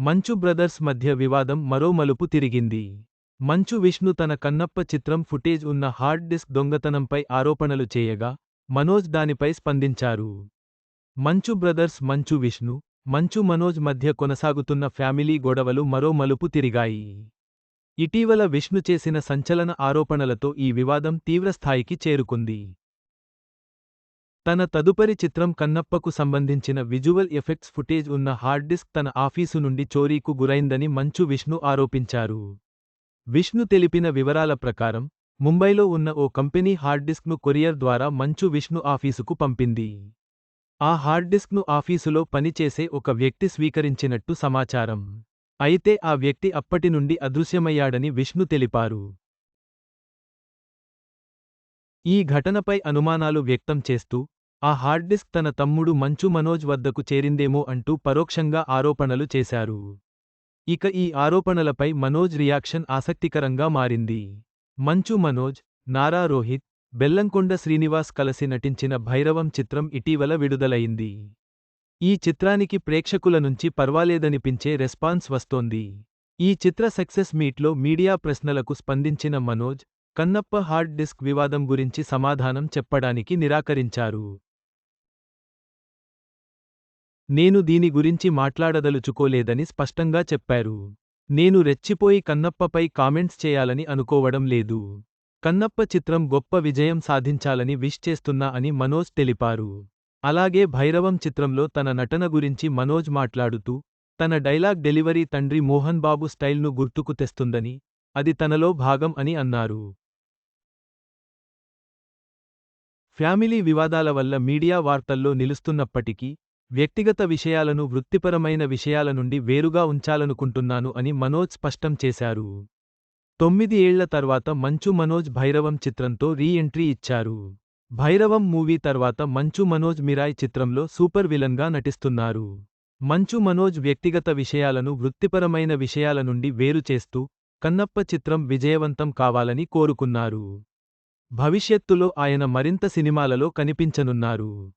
మంచు బ్రదర్స్ మధ్య వివాదం మరో మలుపు తిరిగింది. మంచు విష్ణు తన కన్నప్ప చిత్రం ఫుటేజ్ ఉన్న హార్డ్ డిస్క్ దొంగతనంపై ఆరోపణలు చేయగా మనోజ్ దానిపై స్పందించారు. మంచు బ్రదర్స్ మంచు విష్ణు మంచు మనోజ్ మధ్య కొనసాగుతున్న ఫ్యామిలీ గొడవలు మరో మలుపు తిరిగాయి. ఇటీవల విష్ణు చేసిన సంచలన ఆరోపణలతో ఈ వివాదం తీవ్రస్థాయికి చేరుకుంది. తన తదుపరి చిత్రం కన్నప్పకు సంబంధించిన విజువల్ ఎఫెక్ట్స్ ఫుటేజ్ ఉన్న హార్డ్ డిస్క్ తన ఆఫీసు నుండి చోరీకు గురైందని మంచు విష్ణు ఆరోపించారు. విష్ణు తెలిపిన వివరాల ప్రకారం ముంబైలో ఉన్న ఓ కంపెనీ హార్డ్ డిస్క్ను కొరియర్ ద్వారా మంచు విష్ణు ఆఫీసుకు పంపింది. ఆ హార్డ్ డిస్క్ను ఆఫీసులో పనిచేసే ఒక వ్యక్తి స్వీకరించినట్టు సమాచారం. అయితే ఆ వ్యక్తి అప్పటి నుండి అదృశ్యమయ్యాడని విష్ణు తెలిపారు. ఈ ఘటనపై అనుమానాలు వ్యక్తం చేస్తూ ఆ హార్డ్డిస్క్ తన తమ్ముడు మంచు మనోజ్ వద్దకు చేరిందేమో అంటూ పరోక్షంగా ఆరోపణలు చేశారు. ఇక ఈ ఆరోపణలపై మనోజ్ రియాక్షన్ ఆసక్తికరంగా మారింది. మంచు మనోజ్ నారా రోహిత్ బెల్లంకొండ శ్రీనివాస్ కలసి నటించిన భైరవం చిత్రం ఇటీవల విడుదలయింది ఈ చిత్రానికి ప్రేక్షకుల నుంచి పర్వాలేదనిపించే రెస్పాన్స్ వస్తోంది. ఈ చిత్ర సక్సెస్ మీట్లో మీడియా ప్రశ్నలకు స్పందించిన మనోజ్ కన్నప్ప హార్డ్ డిస్క్ వివాదం గురించి సమాధానం చెప్పడానికి నిరాకరించారు. నేను దీని గురించి మాట్లాడదలుచుకోలేదని స్పష్టంగా చెప్పారు. నేను రెచ్చిపోయి కన్నప్పపై కామెంట్స్ చేయాలని అనుకోవడం లేదు. కన్నప్ప చిత్రం గొప్ప విజయం సాధించాలని విష్ చేస్తున్నా అని మనోజ్ తెలిపారు. అలాగే భైరవం చిత్రంలో తన నటన గురించి మనోజ్ మాట్లాడుతూ తన డైలాగ్ డెలివరీ తండ్రి మోహన్ బాబు స్టైల్ను గుర్తుకు తెస్తుందని అది తనలో భాగం అని అన్నారు. ఫ్యామిలీ వివాదాల వల్ల మీడియా వార్తల్లో నిలుస్తున్నప్పటికీ వ్యక్తిగత విషయాలను వృత్తిపరమైన విషయాల నుండి వేరుగా ఉంచాలనుకుంటున్నాను అని మనోజ్ స్పష్టం చేశారు. తొమ్మిది ఏళ్ళ తర్వాత మంచు మనోజ్ భైరవం చిత్రంతో రీ ఎంట్రీ ఇచ్చారు. భైరవం మూవీ తర్వాత మంచు మనోజ్ మిరాయ్ చిత్రంలో సూపర్ విలన్గా నటిస్తున్నారు. మంచు మనోజ్ వ్యక్తిగత విషయాలను వృత్తిపరమైన విషయాల నుండి వేరు చేస్తూ కన్నప్ప చిత్రం విజయవంతం కావాలని కోరుకున్నారు. భవిష్యత్తులో ఆయన మరింత సినిమాలలో కనిపించనున్నారు.